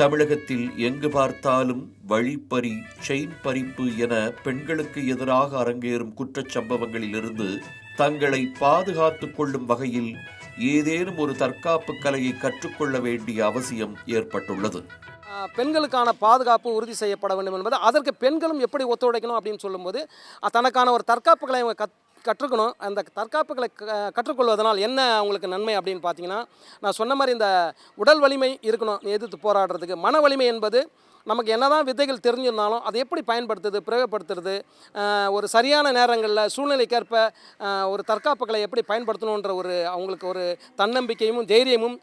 தமிழகத்தில் எங்கு பார்த்தாலும் வழிப்பறி செயின் பறிப்பு என பெண்களுக்கு எதிராக அரங்கேறும் குற்றச்சம்பவங்களிலிருந்து தங்களை பாதுகாத்துக் கொள்ளும் வகையில் ஏதேனும் ஒரு தற்காப்பு கலையை கற்றுக்கொள்ள வேண்டிய அவசியம் ஏற்பட்டுள்ளது. பெண்களுக்கான பாதுகாப்பு உறுதி செய்யப்பட வேண்டும் என்பது அதற்கு பெண்களும் எப்படி ஒத்துழைக்கணும் அப்படின்னு சொல்லும்போது தனக்கான ஒரு தற்காப்புகளை அவங்க கத் கற்றுக்கணும். அந்த தற்காப்புகளை க- கற்றுக்கொள்வதனால் என்ன அவங்களுக்கு நன்மை அப்படின்னு பார்த்தீங்கன்னா நான் சொன்ன மாதிரி இந்த உடல் வலிமை இருக்கணும் எதிர்த்து போராடுறதுக்கு. மன வலிமை என்பது நமக்கு என்னதான் வித்தைகள் தெரிஞ்சிருந்தாலும் அதை எப்படி பயன்படுத்துறது பிரயோகப்படுத்துறது ஒரு சரியான நேரங்களில் சூழ்நிலைக்கேற்ப ஒரு தற்காப்புகளை எப்படி பயன்படுத்தணுன்ற ஒரு அவங்களுக்கு ஒரு தன்னம்பிக்கையும் தைரியமும்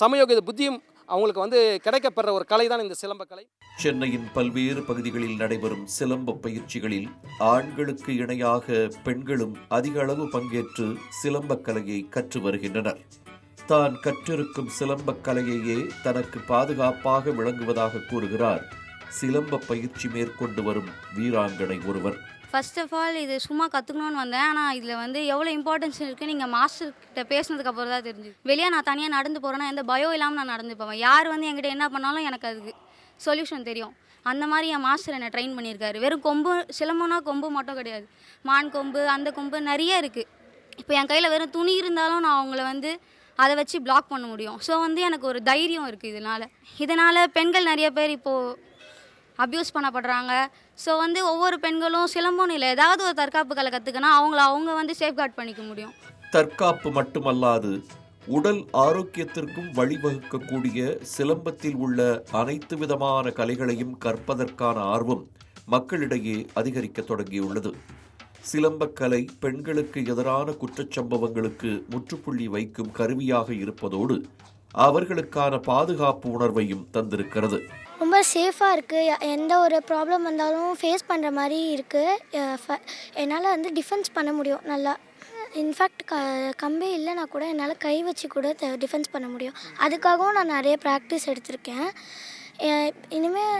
சமயோகித புத்தியும் அவங்களுக்கு வந்து கிடைக்கப்பெற ஒரு கலை தான் இந்த சிலம்பக்கலை சென்னையின் பல்வேறு பகுதிகளில் நடைபெறும் சிலம்ப பயிற்சிகளில் ஆண்களுக்கு இணையாக பெண்களும் அதிக அளவு பங்கேற்று சிலம்பக் கலையை கற்று வருகின்றனர். தான் கற்றிருக்கும் சிலம்பக் கலையையே தனக்கு பாதுகாப்பாக விளங்குவதாக கூறுகிறார். சிலம்ப பயிற்சி மேற்கொண்டு வரும் வீராங்கனை ஒருவர். ஃபர்ஸ்ட் ஆஃப் ஆல் இது சும்மா கற்றுக்கணும்னு வந்தேன். ஆனால் இதில் வந்து எவ்வளோ இம்பார்ட்டன்ஸ் இருக்குது நீங்கள் மாஸ்டர்கிட்ட பேசினதுக்கு அப்புறம் தான் தெரிஞ்சு வெளியே நான் தனியாக நடந்து போகிறேன்னா எந்த பயம் இல்லாமல் நான் நடந்து போவேன். யார் வந்து என்கிட்ட என்ன பண்ணாலும் எனக்கு அதுக்கு சொல்யூஷன் தெரியும். அந்த மாதிரி என் மாஸ்டர் என்னை ட்ரெயின் பண்ணியிருக்காரு. வெறும் கொம்பு சிலம்புனா கொம்பு மட்டும் கிடையாது. மான் கொம்பு அந்த கொம்பு நிறைய இருக்குது இப்போ என் கையில் வெறும் துணி இருந்தாலும் நான் அவங்கள வந்து அதை வச்சு பிளாக் பண்ண முடியும். ஸோ வந்து எனக்கு ஒரு தைரியம் இருக்குது இதனால். இதனால் பெண்கள் நிறைய பேர் இப்போது அப்யூஸ் பண்ணப்படுறாங்க. ஸோ வந்து ஒவ்வொரு பெண்களும் சிலம்பம் இல்லை ஏதாவது ஒரு தற்காப்பு கலை கற்றுக்கினா அவங்கள அவங்க வந்து சேஃப்கார்ட் பண்ணிக்க முடியும். தற்காப்பு மட்டுமல்லாது உடல் ஆரோக்கியத்திற்கும் வழிவகுக்கக்கூடிய சிலம்பத்தில் உள்ள அனைத்து விதமான கலைகளையும் கற்பதற்கான ஆர்வம் மக்களிடையே அதிகரிக்க தொடங்கியுள்ளது. சிலம்பக்கலை பெண்களுக்கு எதிரான குற்றச்சம்பவங்களுக்கு முற்றுப்புள்ளி வைக்கும் கருவியாக இருப்பதோடு அவர்களுக்கான பாதுகாப்பு உணர்வையும் தந்திருக்கிறது. ரொம்ப சேஃபாக இருக்குது எந்த ஒரு ப்ராப்ளம் வந்தாலும் ஃபேஸ் பண்ணுற மாதிரி இருக்குது என்னால் வந்து டிஃபென்ஸ் பண்ண முடியும் நல்லா. இன்ஃபேக்ட் க கம்பே இல்லைனா கூட என்னால் கை வச்சு கூட டிஃபென்ஸ் பண்ண முடியும். அதுக்காகவும் நான் நிறைய ப்ராக்டிஸ் எடுத்திருக்கேன். இனிமேல்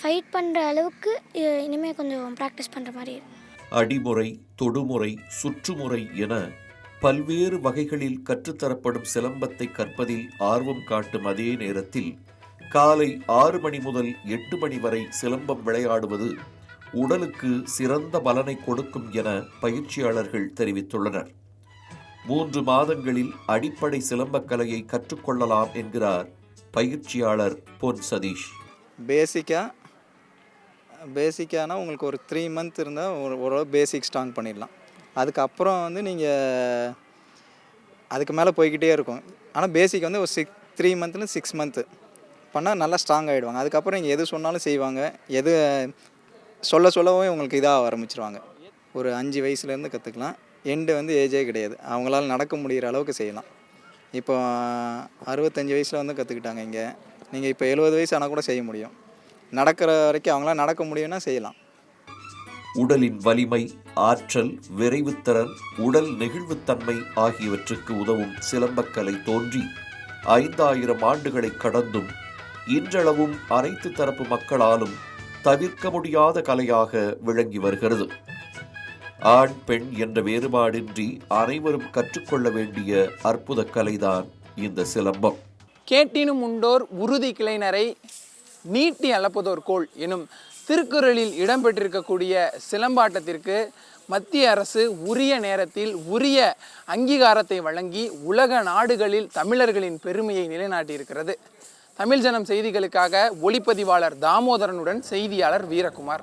ஃபைட் பண்ணுற அளவுக்கு இனிமேல் கொஞ்சம் ப்ராக்டிஸ் பண்ணுற மாதிரி இருக்கு. அடிமுறை தொடுமுறை சுற்றுமுறை என பல்வேறு வகைகளில் கற்றுத்தரப்படும் சிலம்பத்தை கற்பதில் ஆர்வம் காட்டும் அதே நேரத்தில் காலை ஆறு மணி முதல் எட்டு மணி வரை சிலம்பம் விளையாடுவது உடலுக்கு சிறந்த பலனை கொடுக்கும் என பயிற்சியாளர்கள் தெரிவித்துள்ளனர். மூன்று மாதங்களில் அடிப்படை சிலம்பக் கலையை கற்றுக்கொள்ளலாம் என்கிறார் பயிற்சியாளர் பொன் சதீஷ். பேசிக்காக பேசிக்கானா உங்களுக்கு ஒரு த்ரீ மந்த் இருந்தால் ஒரு ஓரளவு பேசிக் ஸ்ட்ராங் பண்ணிடலாம். அதுக்கப்புறம் வந்து நீங்கள் அதுக்கு மேலே போய்கிட்டே இருக்கும். ஆனால் பேசிக் வந்து ஒரு சிக்ஸ் த்ரீ மந்த்லேருந்து சிக்ஸ் மந்த்து பண்ணால் நல்லா ஸ்ட்ராங் ஆகிடுவாங்க அதுக்கப்புறம் நீங்கள் எது சொன்னாலும் செய்வாங்க. எது சொல்ல சொல்லவும் உங்களுக்கு இதாக ஆரம்பிச்சிருவாங்க. ஒரு அஞ்சு வயசுலேருந்து கற்றுக்கலாம். எண்டு வந்து ஏஜே கிடையாது. அவங்களால நடக்க முடிகிற அளவுக்கு செய்யலாம். இப்போ அறுபத்தஞ்சி வயசில் வந்து கற்றுக்கிட்டாங்க இங்கே. நீங்கள் இப்போ எழுபது வயசு ஆனால் கூட செய்ய முடியும். நடக்கிற வரைக்கும் அவங்களாம் நடக்க முடியும்னா செய்யலாம். உடலின் வலிமை ஆற்றல் விரைவுத்திறன் உடல் நெகிழ்வுத்தன்மை ஆகியவற்றுக்கு உதவும் சிலம்பக்கலை தோன்றி ஐந்தாயிரம் ஆண்டுகளை கடந்தும் இன்றளவும் அனைத்து தரப்பு மக்களாலும் தவிர்க்க முடியாத கலையாக விளங்கி வருகிறது. ஆண் பெண் என்ற வேறுபாடின்றி அனைவரும் கற்றுக்கொள்ள வேண்டிய அற்புத கலைதான் இந்த சிலம்பம். கேட்டினும் உண்டோர் உறுதி கிளைனரை நீட்டி அளப்பதோர் கோள் எனும் திருக்குறளில் இடம்பெற்றிருக்கக்கூடிய சிலம்பாட்டத்திற்கு மத்திய அரசு உரிய நேரத்தில் உரிய அங்கீகாரத்தை வழங்கி உலக நாடுகளில் தமிழர்களின் பெருமையை நிலைநாட்டியிருக்கிறது. தமிழ் ஜனம் செய்திகளுக்காக ஒளிப்பதிவாளர் தாமோதரனுடன் செய்தியாளர் வீரகுமார்.